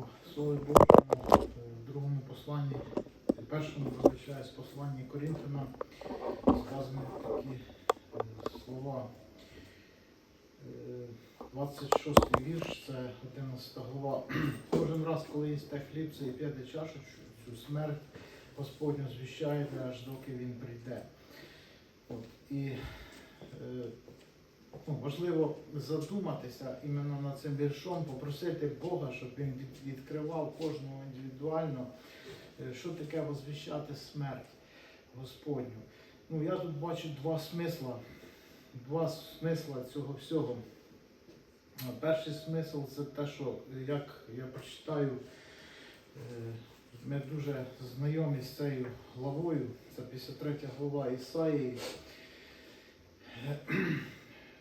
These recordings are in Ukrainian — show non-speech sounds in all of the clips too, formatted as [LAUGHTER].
О, Слові Божому, е, в другому посланні, в першому вибачаюсь, посланні Корінфянам сказані такі е, слова. Е, 26 вірш, це 11 глава. [CLEARS THROAT] Кожен раз, коли їсте хліб, це і п'яте чашу, цю смерть Господню звіщаєте, аж доки він прийде. От, і е, ну, важливо задуматися іменно над цим віршом, попросити Бога, щоб він відкривав кожного індивідуально, е, що таке возвіщати смерть Господню. Ну, я тут бачу два смисла, два смисла цього всього. Перший смисл це те, що як я прочитаю, е, ми дуже знайомі з цією главою, це 53 глава Ісаїї.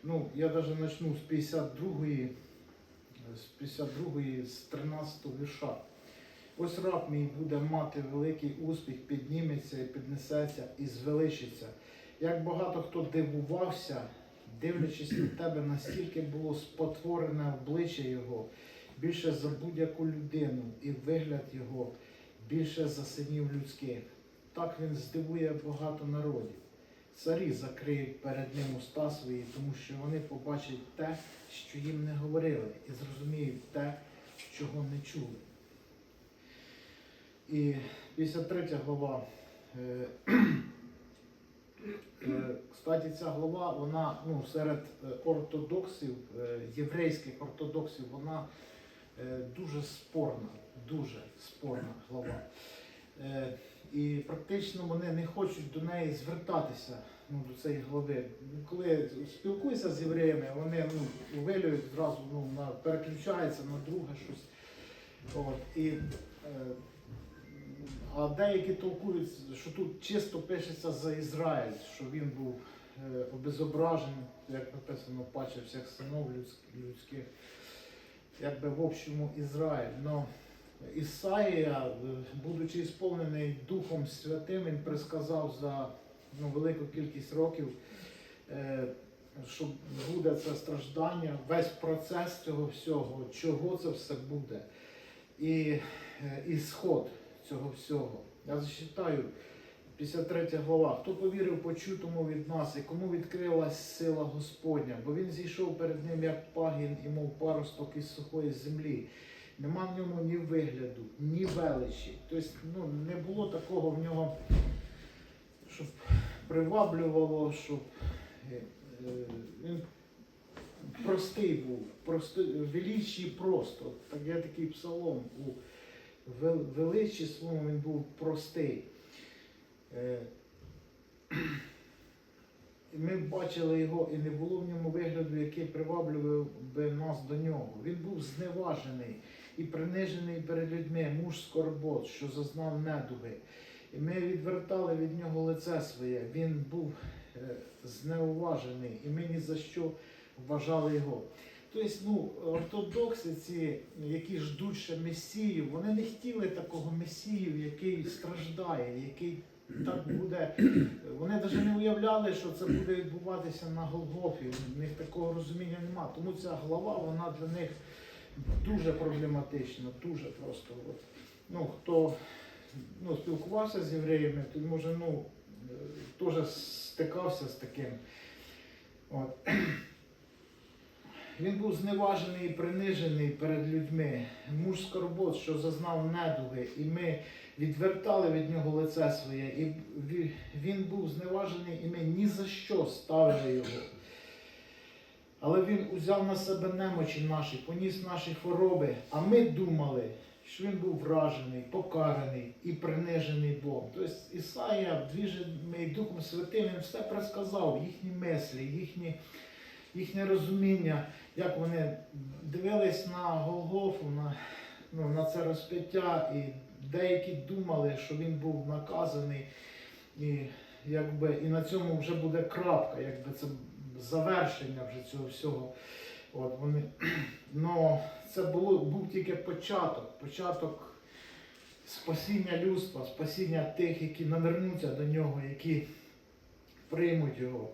Ну, я навіть почну з 52-ї, з 52-ї, з 13 вірша. Ось раб мій буде мати великий успіх, підніметься і піднесеться і звеличиться. Як багато хто дивувався, дивлячись на тебе, настільки було спотворене обличчя його, більше за будь-яку людину, і вигляд його більше за синів людських. Так він здивує багато народів. Царі закриють перед ним уста свої, тому що вони побачать те, що їм не говорили, і зрозуміють те, чого не чули. І 53 глава. е, е, Кстати, ця глава, вона ну, серед е, ортодоксів, єврейських ортодоксів, вона дуже спорна, дуже спорна глава. Е, І практично вони не хочуть до неї звертатися ну, до цієї глави. Коли спілкуюся з євреями, вони ну, вилюють зразу ну, на, переключаються на друге щось. От, і, е, а деякі толкують, що тут чисто пишеться за Ізраїль, що він був е, обезображений, як написано, паче всіх синов людських, людських якби в общому Ізраїль. Но Ісаїя, будучи сповнений Духом Святим, він предсказав за ну, велику кількість років, е, що буде це страждання, весь процес цього всього, чого це все буде. І е, ісход цього всього. Я зачитаю 53 глава. Хто повірив почутому від нас, і кому відкрилась сила Господня, бо він зійшов перед ним як пагін і мов паросток із сухої землі. Нема в ньому ні вигляду, ні величі. Тобто ну, не було такого в нього, щоб приваблювало, щоб е, е, він простий був, простий, величий просто. Так є такий псалом у величі своєму він був простий. Е, Ми бачили його, і не було в ньому вигляду, який приваблював би нас до нього. Він був зневажений і принижений перед людьми, муж скорбот, що зазнав недуги. І ми відвертали від нього лице своє. Він був е, знеуважений, і ми ні за що вважали його. Тобто, ну, ортодокси, ці, які ждуть ще Месію, вони не хотіли такого Месію, який страждає, який так буде. Вони навіть не уявляли, що це буде відбуватися на Голгофі. У них такого розуміння нема. Тому ця глава, вона для них дуже проблематична, дуже просто. От. Ну, хто ну, спілкувався з євреями, то може ну, е, теж стикався з таким. От. Він був зневажений і принижений перед людьми, муж скорбот, що зазнав недуги, і ми відвертали від нього лице своє, і він був зневажений, і ми ні за що ставили його. Але він узяв на себе немочі наші, поніс наші хвороби, а ми думали, що він був вражений, покараний і принижений Богом. Тобто Ісая, двіжений Духом Святим, він все предсказав, їхні мислі, їхні, їхнє розуміння, як вони дивились на Голгофу, на, ну, на це розп'яття, і деякі думали, що він був наказаний, і, якби, і на цьому вже буде крапка, якби це завершення вже цього всього. От вони, [CLEARS THROAT] ну, це було, був тільки початок, початок спасіння людства, спасіння тих, які навернуться до нього, які приймуть його.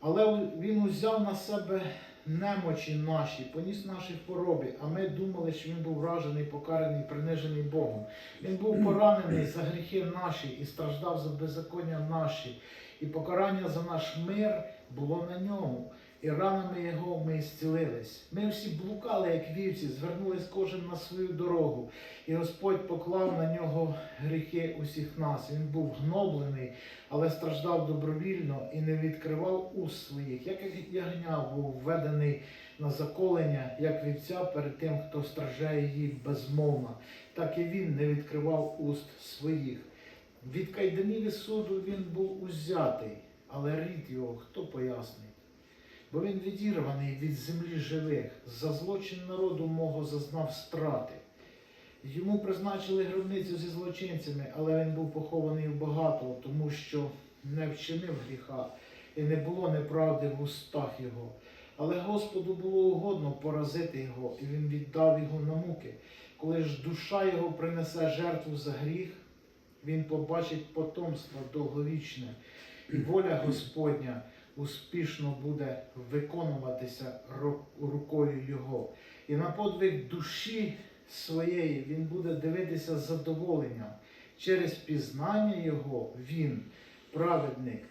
Але він узяв на себе немочі наші, поніс наші хвороби, а ми думали, що він був вражений, покараний, принижений Богом. Він був поранений за гріхи наші і страждав за беззаконня наші, і покарання за наш мир було на ньому. І ранами його ми зцілились. Ми всі блукали, як вівці, звернулись кожен на свою дорогу, і Господь поклав на нього гріхи усіх нас. Він був гноблений, але страждав добровільно і не відкривав уст своїх, як ягня був введений на заколення, як вівця перед тим, хто страждає її безмовно, так і він не відкривав уст своїх. Від кайданів суду він був узятий, але рід його хто пояснить? Бо він відірваний від землі живих, за злочин народу мого зазнав страти. Йому призначили гробницю зі злочинцями, але він був похований в багато, тому що не вчинив гріха, і не було неправди в устах його. Але Господу було угодно поразити його, і він віддав його на муки. Коли ж душа його принесе жертву за гріх, він побачить потомство довговічне, воля Господня успішно буде виконуватися рукою його. І на подвиг душі своєї він буде дивитися з задоволенням. Через пізнання його він, праведник,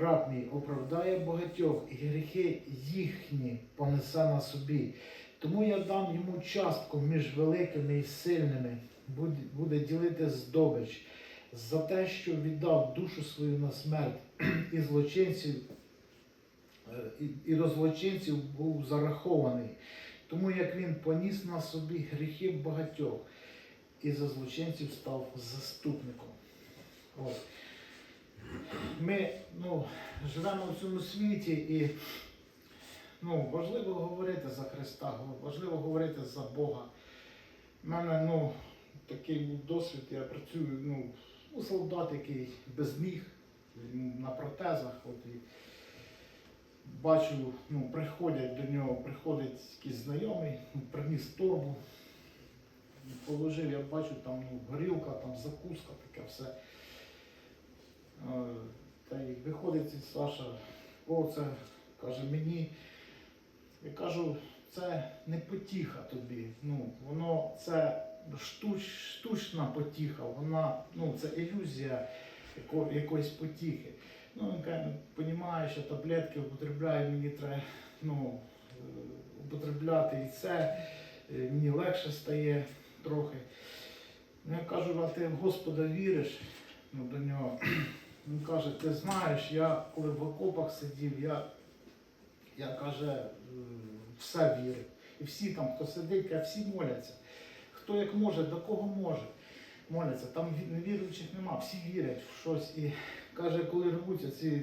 раб мій, оправдає багатьох, і гріхи їхні понесе на собі. Тому я дам йому частку між великими і сильними, буде, ділити здобич за те, що віддав душу свою на смерть [CLEARS THROAT] і злочинців, е, і, до злочинців був зарахований. Тому як він поніс на собі гріхи багатьох і за злочинців став заступником. От. Ми ну, живемо в цьому світі і ну, важливо говорити за Христа, важливо говорити за Бога. У мене ну, такий був досвід, я працюю ну, у солдат, який без ніг, на протезах. От, і бачу, ну, приходять до нього, приходить якийсь знайомий, ну, приніс торбу, положив, я бачу, там ну, горілка, там закуска, таке все. Та й виходить цей Саша, о, це каже мені. Я кажу, це не потіха тобі. Ну, воно це штуч, штучна потіха, вона, ну, це ілюзія яко, якоїсь потіхи. Ну, він каже, розуміє, що таблетки употребляю, мені треба ну, употребляти і це, е, мені легше стає трохи. Ну, я кажу, а ти в Господа віриш ну, до нього. [CLEARS THROAT] Він каже, ти знаєш, я коли в окопах сидів, я, я каже, все вірив. І всі там, хто сидить, каже, всі моляться. Хто як може, до кого може, моляться. Там ві- невіруючих нема, всі вірять в щось. І каже, коли рвуться ці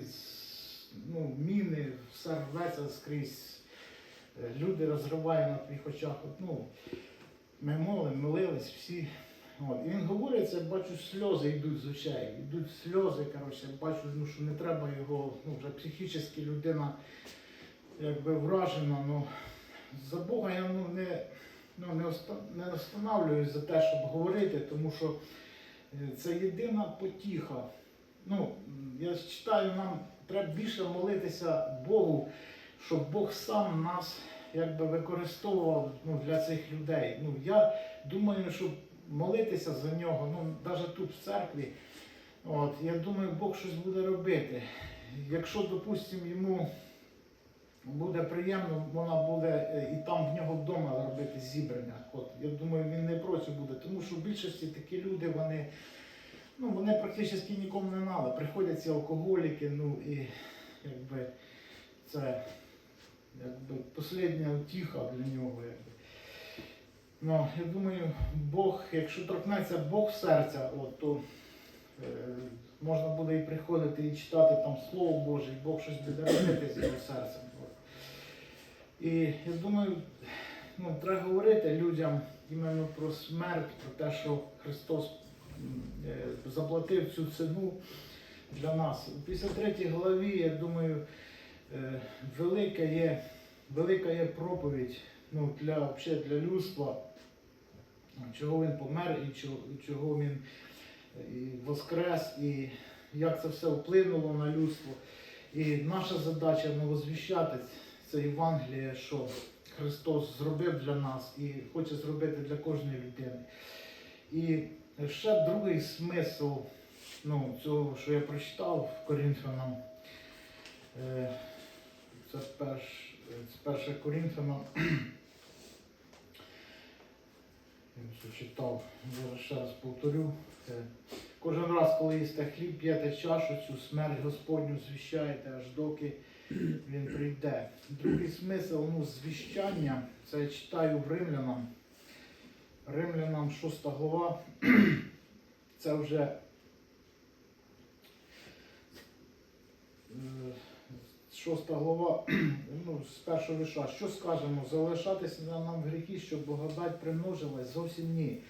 ну, міни, все рветься скрізь. е, Люди розривають на твоїх очах. От, Ну, ми молимо, молились всі. От. І він говорить, це бачу, сльози йдуть з очей. Йдуть сльози, коротше, бачу, ну, що не треба його, ну, вже психічно людина якби вражена. Ну, за Бога я ну, не, ну, не, не останавливаюсь за те, щоб говорити, тому що е, це єдина потіха. Ну, я читаю, нам треба більше молитися Богу, щоб Бог сам нас якби використовував ну, для цих людей. Ну, я думаю, що молитися за нього, ну, навіть тут в церкві, от, я думаю, Бог щось буде робити. Якщо, допустимо, йому буде приємно, вона буде е, і там в нього вдома робити зібрання. От, я думаю, він не проти буде, тому що в більшості такі люди, вони, ну, вони практично нікому не треба. Приходять ці алкоголіки, ну і якби це якби последня утіха для нього. Якби. Ну, я думаю, Бог, якщо торкнеться Бог серця, от, то е, можна буде і приходити і читати там Слово Боже, і Бог щось буде робити з його серцем. І я думаю, ну, треба говорити людям іменно про смерть, про те, що Христос е, заплатив цю ціну для нас. У 53 главі, я думаю, е, велика є, велика є проповідь ну, для, вообще для людства, чого він помер і чого, він е, воскрес, і як це все вплинуло на людство. І наша задача не возвіщати це Євангеліє, що Христос зробив для нас і хоче зробити для кожної людини. І ще другий смисл ну, цього, що я прочитав в Корінфянам, е, це, перш, перше Корінфянам. Я читав, зараз ще раз повторю. Е, Кожен раз, коли їсте хліб, п'єте чашу, цю смерть Господню звіщаєте, аж доки він прийде. Другий смисл ну, звіщання, це я читаю в Римлянам. Римлянам 6 глава. [CLEARS THROAT] Це вже е, шоста глава, [CLEARS THROAT] ну, з першого виша. Що скажемо? Залишатися нам в гріхі, щоб благодать примножилась? Зовсім ні.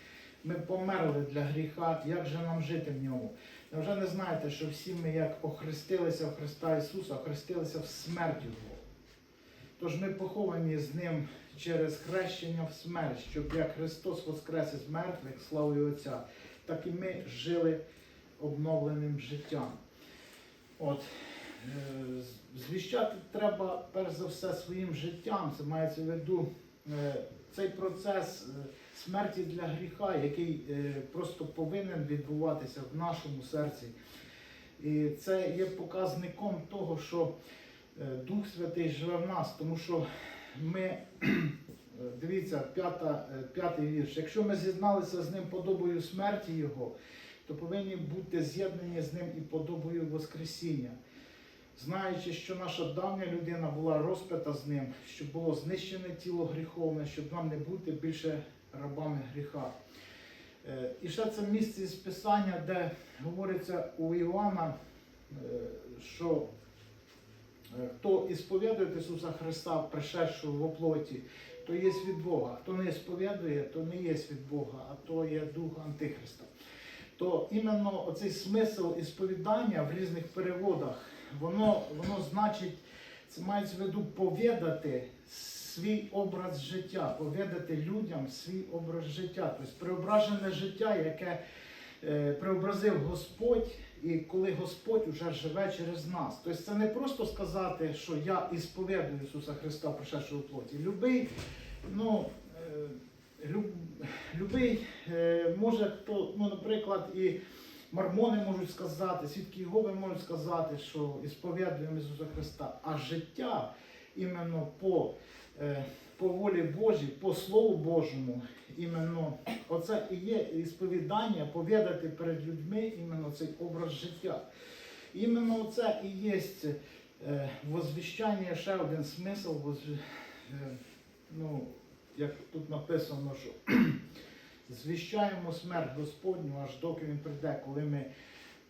Ми померли для гріха, як же нам жити в ньому? Невже не знаєте, що всі ми, як охрестилися в Христа Ісуса, охрестилися в смерть Його? Тож ми поховані з Ним через хрещення в смерть, щоб як Христос воскрес із мертвих, славою Отця, так і ми жили обновленим життям. От. е, Звіщати треба перш за все своїм життям. Це мається в виду цей процес е, смерті для гріха, який е, просто повинен відбуватися в нашому серці. І це є показником того, що е, Дух Святий живе в нас, тому що ми, [CLEARS THROAT] е, дивіться, п'ята, е, п'ятий вірш. Якщо ми зізналися з ним подобою смерті Його, то повинні бути з'єднані з ним і подобою Воскресіння. Знаючи, що наша давня людина була розпита з ним, щоб було знищене тіло гріховне, щоб нам не бути більше рабами гріха. Е, І ще це місце з Писання, де говориться у Іоанна, е, що е, хто ісповідує Ісуса Христа, пришедшого в оплоті, то є від Бога. Хто не ісповідує, то не є від Бога, а то є дух Антихриста. То іменно оцей смисл ісповідання в різних переводах, воно, воно значить, це мається в виду повідати свій образ життя, повідати людям свій образ життя, тобто преображене життя, яке е, преобразив Господь, і коли Господь уже живе через нас. Тобто це не просто сказати, що я ісповідую Ісуса Христа, пришедшого в плоті. Любий, ну, е, люб, любий е, може хто, ну, наприклад, і Мормони можуть сказати, свідки Єгови можуть сказати, що ісповідуємо Ісуса Христа, а життя іменно по, е, по волі Божій, по Слову Божому, іменно оце і є ісповідання, повідати перед людьми іменно цей образ життя. Іменно це і є е, возвіщання, ще один смисл, е, ну, як тут написано, що звіщаємо смерть Господню, аж доки він прийде, коли ми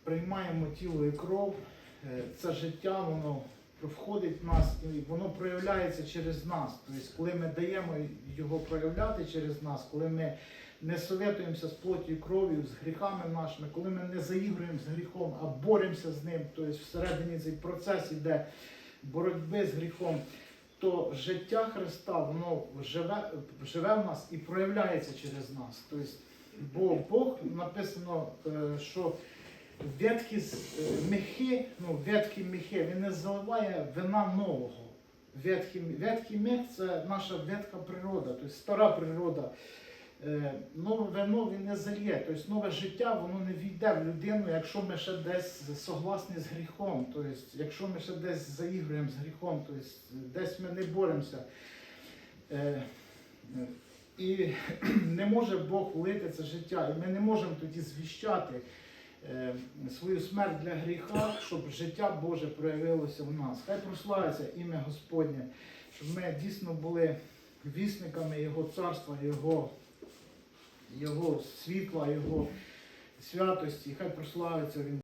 приймаємо тіло і кров, е, це життя, воно входить в нас і воно проявляється через нас. Тобто, коли ми даємо його проявляти через нас, коли ми не советуємося з плоттю і кров'ю, з гріхами нашими, коли ми не заігруємо з гріхом, а боремося з ним, тобто всередині цей процес іде боротьби з гріхом, то життя Христа воно живе, живе в нас і проявляється через нас. Тобто, бо Бог написано, е, що ветхі е, мехи, ну, ветхі мехи, він не заливає вина нового. Ветхий мех це наша ветка природа, тобто стара природа. Нове вино він не зальє, тобто нове життя воно не війде в людину, якщо ми ще десь согласні з гріхом, тобто, якщо ми ще десь заігруємо з гріхом, тобто, десь ми не боремося. Е, І [CLEARS THROAT] не може Бог влити це життя, і ми не можемо тоді звіщати е, свою смерть для гріха, щоб життя Боже проявилося в нас. Хай прославиться ім'я Господнє, щоб ми дійсно були вісниками Його царства, Його, Його світла, Його святості. Хай прославиться Він.